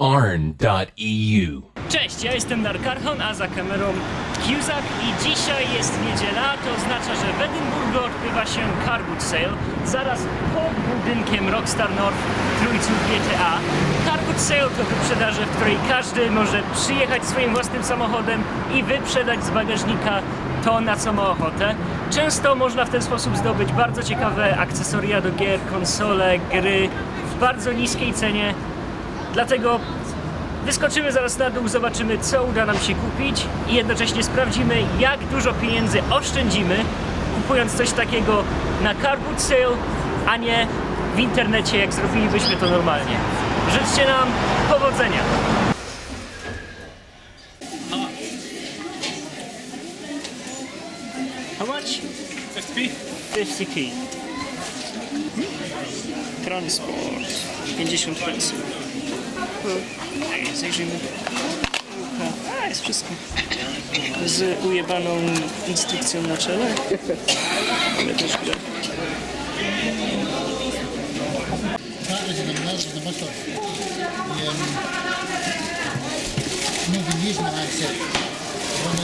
arn.eu. Cześć, ja jestem Narkarchon, a za kamerą Cusack i dzisiaj jest niedziela, to oznacza, że w Edynburgu odbywa się Carwood Sale, zaraz pod budynkiem Rockstar North trójców GTA. Carwood Sale to wyprzedaże, w której każdy może przyjechać swoim własnym samochodem i wyprzedać z bagażnika to, na co ma ochotę. Często można w ten sposób zdobyć bardzo ciekawe akcesoria do gier, konsole, gry w bardzo niskiej cenie. Dlatego Wyskoczymy zaraz na dół, zobaczymy co uda nam się kupić i jednocześnie sprawdzimy jak dużo pieniędzy oszczędzimy kupując coś takiego na Carwood Sale, a nie w internecie jak zrobilibyśmy to normalnie. Życzcie nam powodzenia! How much? 50p. 50p. Transport. 50 pensów. Zajrzyjmy. A, jest wszystko. Z ujebaną instrukcją na czele. Ale też gra.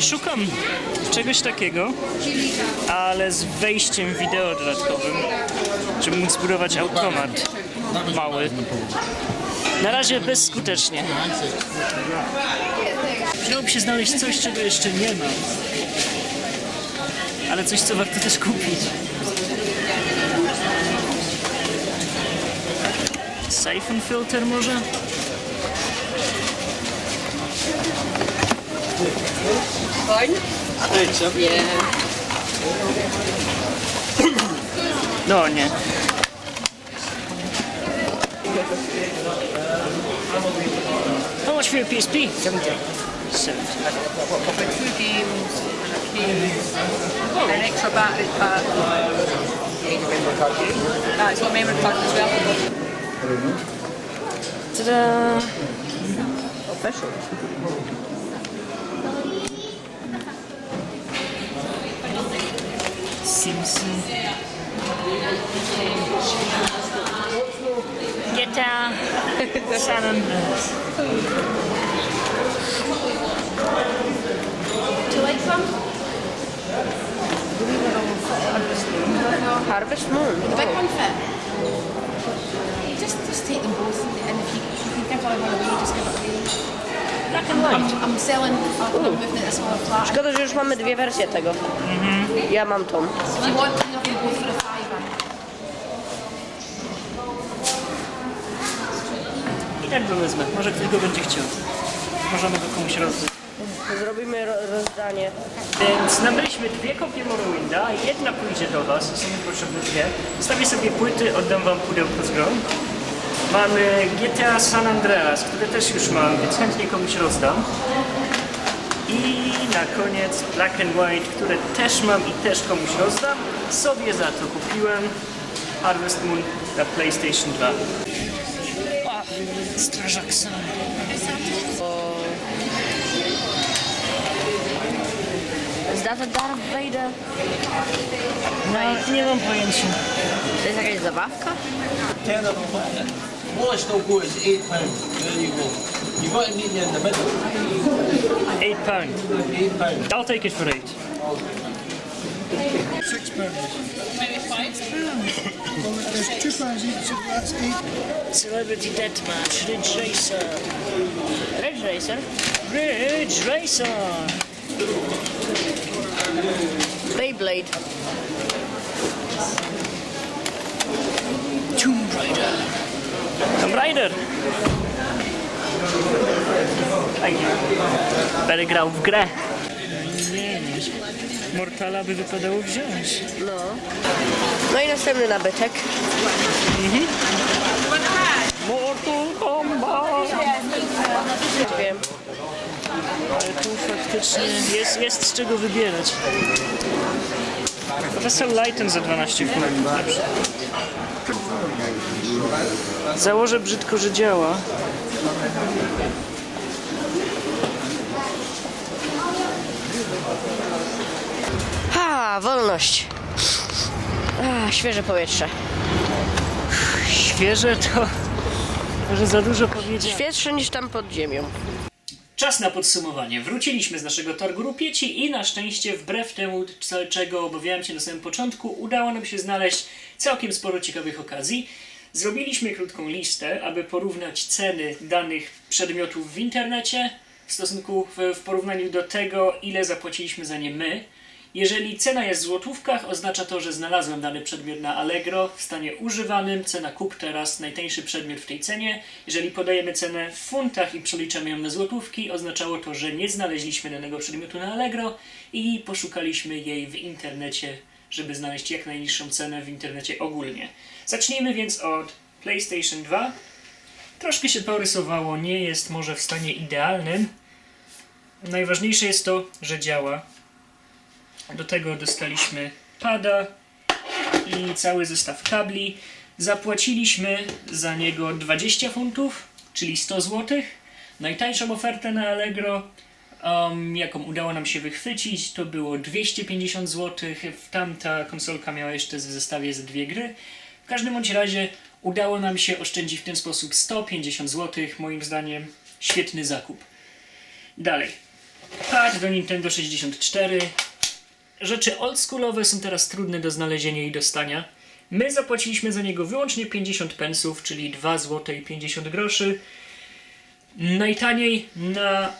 Szukam czegoś takiego, ale z wejściem wideo dodatkowym, żeby móc zbudować automat mały. Na razie bezskutecznie. Przydałoby się znaleźć coś, czego jeszcze nie mam. Ale coś, co warto też kupić. Siphon filter może? No nie. How much for your PSP? 70. 70. two games, an extra battery pack. Ah, it's got memory card as well. Ta-da! Official. Simpson. GTA San Andreas. Harvest Moon. The big one fit. Just, just take them both, and if you, if you away, just give it away. Black and white. I'm selling. I'm moving it to a smaller flat. Szkoda, że już mamy dwie wersje tego. Ja mam tą. You want, you can go for the fiver. Go wezmę. Może ktoś go będzie chciał. Możemy go komuś rozdać. Zrobimy ro rozdanie. Więc nabyliśmy dwie kopie Morrowinda, jedna pójdzie do Was, są mi potrzebne dwie. Zostawię sobie płyty, oddam Wam pudełko z grą. Mamy GTA San Andreas, które też już mam, więc chętnie komuś rozdam. I na koniec Black and White, które też mam i też komuś rozdam. Sobie za to kupiłem Harvest Moon na PlayStation 2. Strażak sam. Is that a Darth Vader? No, nie mam pojęcia. To jest jakaś zabawka? ten of. More still go is eight pounds. There you go. You got to meet me in the middle. 8 pound. Eight pounds. I'll take it for 8. Six pounds. Maybe five. Well, there's two pounds each, so that's eight. Celebrity Deathmatch, Ridge Racer. Ridge Racer? Ridge Racer! Beyblade. Tomb Raider. Tomb Raider! Fajnie. Będę grał w grę. Mortala by wypadało wziąć. No. No i następny nabytek. Mortal Kombat! Wiem. Ale tu faktycznie jest, jest z czego wybierać. Profesor Lighten za 12 funtów na przykład. Założę brzydko, że działa. Ha, wolność. A, świeże powietrze. Świeże to Może za dużo powiedzieć. Świeższy niż tam pod ziemią. Czas na podsumowanie. Wróciliśmy z naszego targu rupieci i na szczęście, wbrew temu, czego obawiałem się na samym początku, udało nam się znaleźć całkiem sporo ciekawych okazji. Zrobiliśmy krótką listę, aby porównać ceny danych przedmiotów w internecie w stosunku w, w porównaniu do tego, ile zapłaciliśmy za nie my. Jeżeli cena jest w złotówkach, oznacza to, że znalazłem dany przedmiot na Allegro w stanie używanym. Cena kup teraz, najtańszy przedmiot w tej cenie. Jeżeli podajemy cenę w funtach i przeliczamy ją na złotówki, oznaczało to, że nie znaleźliśmy danego przedmiotu na Allegro i poszukaliśmy jej w internecie, żeby znaleźć jak najniższą cenę w internecie ogólnie. Zacznijmy więc od PlayStation 2. Troszkę się porysowało, nie jest może w stanie idealnym. Najważniejsze jest to, że działa. Do tego dostaliśmy pada i cały zestaw kabli. Zapłaciliśmy za niego 20 funtów, czyli 100 zł. Najtańszą ofertę na Allegro, um, jaką udało nam się wychwycić, to było 250 zł. Tamta konsolka miała jeszcze w zestawie ze dwie gry. W każdym bądź razie udało nam się oszczędzić w ten sposób 150 zł. Moim zdaniem świetny zakup. Dalej. Pad do Nintendo 64. Rzeczy oldschoolowe są teraz trudne do znalezienia i dostania. My zapłaciliśmy za niego wyłącznie 50 pensów, czyli 2 zł i 50 groszy. Najtaniej na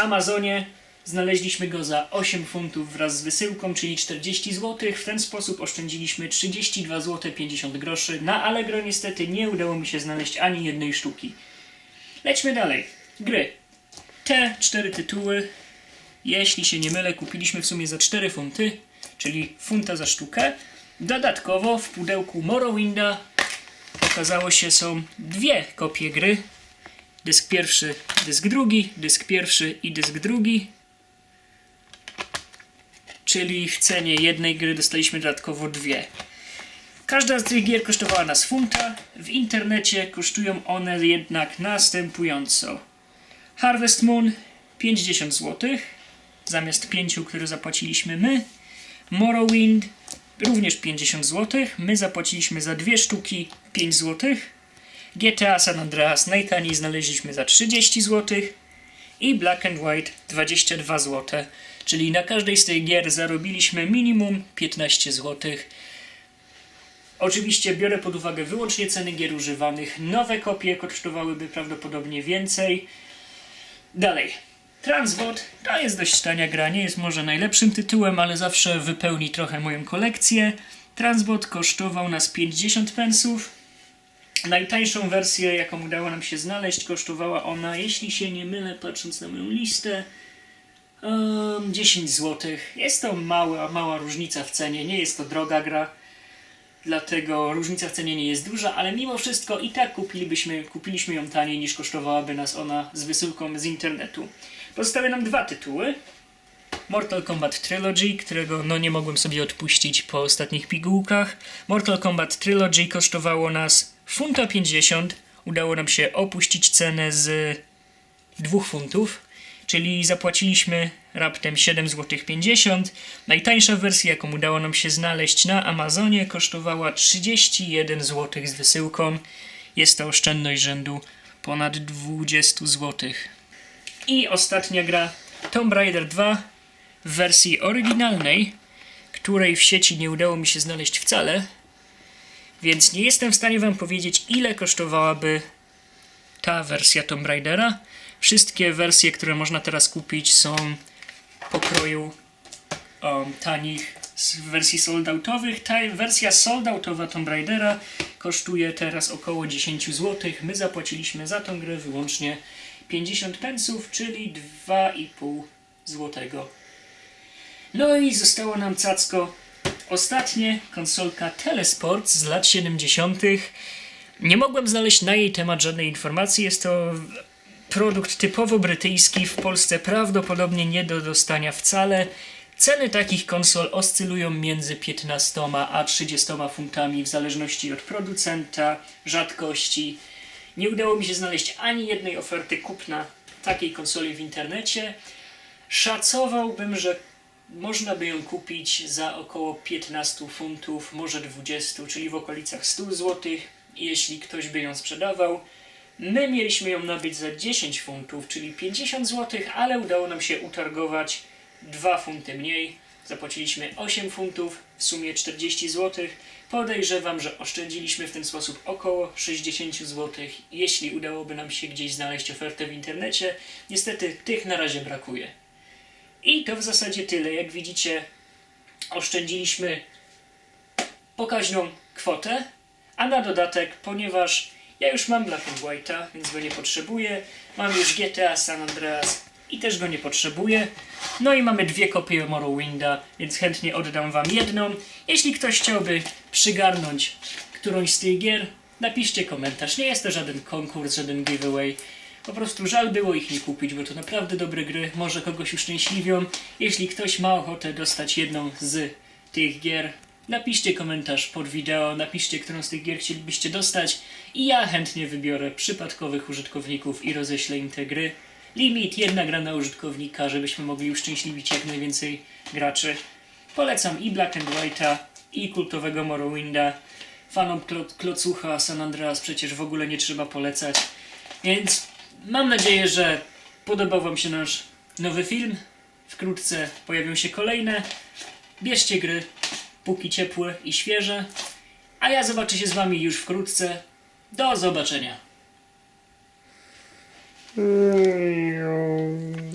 Amazonie znaleźliśmy go za 8 funtów wraz z wysyłką, czyli 40 zł. W ten sposób oszczędziliśmy 32 zł 50 groszy. Na Allegro niestety nie udało mi się znaleźć ani jednej sztuki. Lećmy dalej. Gry. Te cztery tytuły jeśli się nie mylę, kupiliśmy w sumie za 4 funty, czyli funta za sztukę. Dodatkowo w pudełku Morrowinda okazało się są dwie kopie gry. Dysk pierwszy, dysk drugi, dysk pierwszy i dysk drugi. Czyli w cenie jednej gry dostaliśmy dodatkowo dwie. Każda z tych gier kosztowała nas funta. W internecie kosztują one jednak następująco. Harvest Moon 50 zł zamiast 5, które zapłaciliśmy my. Morrowind również 50 zł. My zapłaciliśmy za dwie sztuki 5 zł. GTA San Andreas najtaniej znaleźliśmy za 30 zł. I Black and White 22 zł. Czyli na każdej z tych gier zarobiliśmy minimum 15 zł. Oczywiście biorę pod uwagę wyłącznie ceny gier używanych. Nowe kopie kosztowałyby prawdopodobnie więcej. Dalej. Transwod to jest dość tania gra, nie jest może najlepszym tytułem, ale zawsze wypełni trochę moją kolekcję. Transwod kosztował nas 50 pensów. Najtańszą wersję, jaką udało nam się znaleźć, kosztowała ona, jeśli się nie mylę, patrząc na moją listę, um, 10 zł. Jest to mała, mała różnica w cenie, nie jest to droga gra, dlatego różnica w cenie nie jest duża, ale mimo wszystko i tak kupilibyśmy, kupiliśmy ją taniej niż kosztowałaby nas ona z wysyłką z internetu. Pozostały nam dwa tytuły. Mortal Kombat Trilogy, którego no nie mogłem sobie odpuścić po ostatnich pigułkach. Mortal Kombat Trilogy kosztowało nas funta 50. Udało nam się opuścić cenę z 2 funtów, czyli zapłaciliśmy raptem 7 zł 50. Najtańsza wersja, jaką udało nam się znaleźć na Amazonie, kosztowała 31 zł z wysyłką. Jest to oszczędność rzędu ponad 20 zł. I ostatnia gra Tomb Raider 2 w wersji oryginalnej, której w sieci nie udało mi się znaleźć wcale, więc nie jestem w stanie Wam powiedzieć, ile kosztowałaby ta wersja Tomb Raidera. Wszystkie wersje, które można teraz kupić, są pokroju um, tanich z wersji sold-outowych. Ta wersja sold-outowa Tomb Raidera kosztuje teraz około 10 zł. My zapłaciliśmy za tą grę wyłącznie 50 pensów, czyli 2,5 złotego. No i zostało nam cacko ostatnie konsolka Telesport z lat 70. Nie mogłem znaleźć na jej temat żadnej informacji. Jest to produkt typowo brytyjski, w Polsce prawdopodobnie nie do dostania wcale. Ceny takich konsol oscylują między 15 a 30 funtami w zależności od producenta, rzadkości. Nie udało mi się znaleźć ani jednej oferty kupna takiej konsoli w internecie. Szacowałbym, że można by ją kupić za około 15 funtów, może 20, czyli w okolicach 100 zł. jeśli ktoś by ją sprzedawał. My mieliśmy ją nabyć za 10 funtów, czyli 50 zł, ale udało nam się utargować 2 funty mniej. Zapłaciliśmy 8 funtów, w sumie 40 zł. Podejrzewam, że oszczędziliśmy w ten sposób około 60 zł, jeśli udałoby nam się gdzieś znaleźć ofertę w internecie. Niestety tych na razie brakuje. I to w zasadzie tyle. Jak widzicie, oszczędziliśmy pokaźną kwotę, a na dodatek, ponieważ ja już mam Black and White'a, więc go nie potrzebuję, mam już GTA San Andreas i też go nie potrzebuję, no i mamy dwie kopie Morrowinda, więc chętnie oddam wam jedną. Jeśli ktoś chciałby przygarnąć którąś z tych gier, napiszcie komentarz. Nie jest to żaden konkurs, żaden giveaway. Po prostu żal było ich nie kupić, bo to naprawdę dobre gry, może kogoś uszczęśliwią. Jeśli ktoś ma ochotę dostać jedną z tych gier, napiszcie komentarz pod wideo, napiszcie, którą z tych gier chcielibyście dostać i ja chętnie wybiorę przypadkowych użytkowników i roześlę im te gry. Limit jedna gra na użytkownika, żebyśmy mogli uszczęśliwić jak najwięcej graczy. Polecam i Black and White'a, i kultowego Morrowinda. Fanom klo klocucha San Andreas przecież w ogóle nie trzeba polecać. Więc mam nadzieję, że podobał Wam się nasz nowy film. Wkrótce pojawią się kolejne. Bierzcie gry, póki ciepłe i świeże. A ja zobaczę się z Wami już wkrótce. Do zobaczenia. Mm-hmm.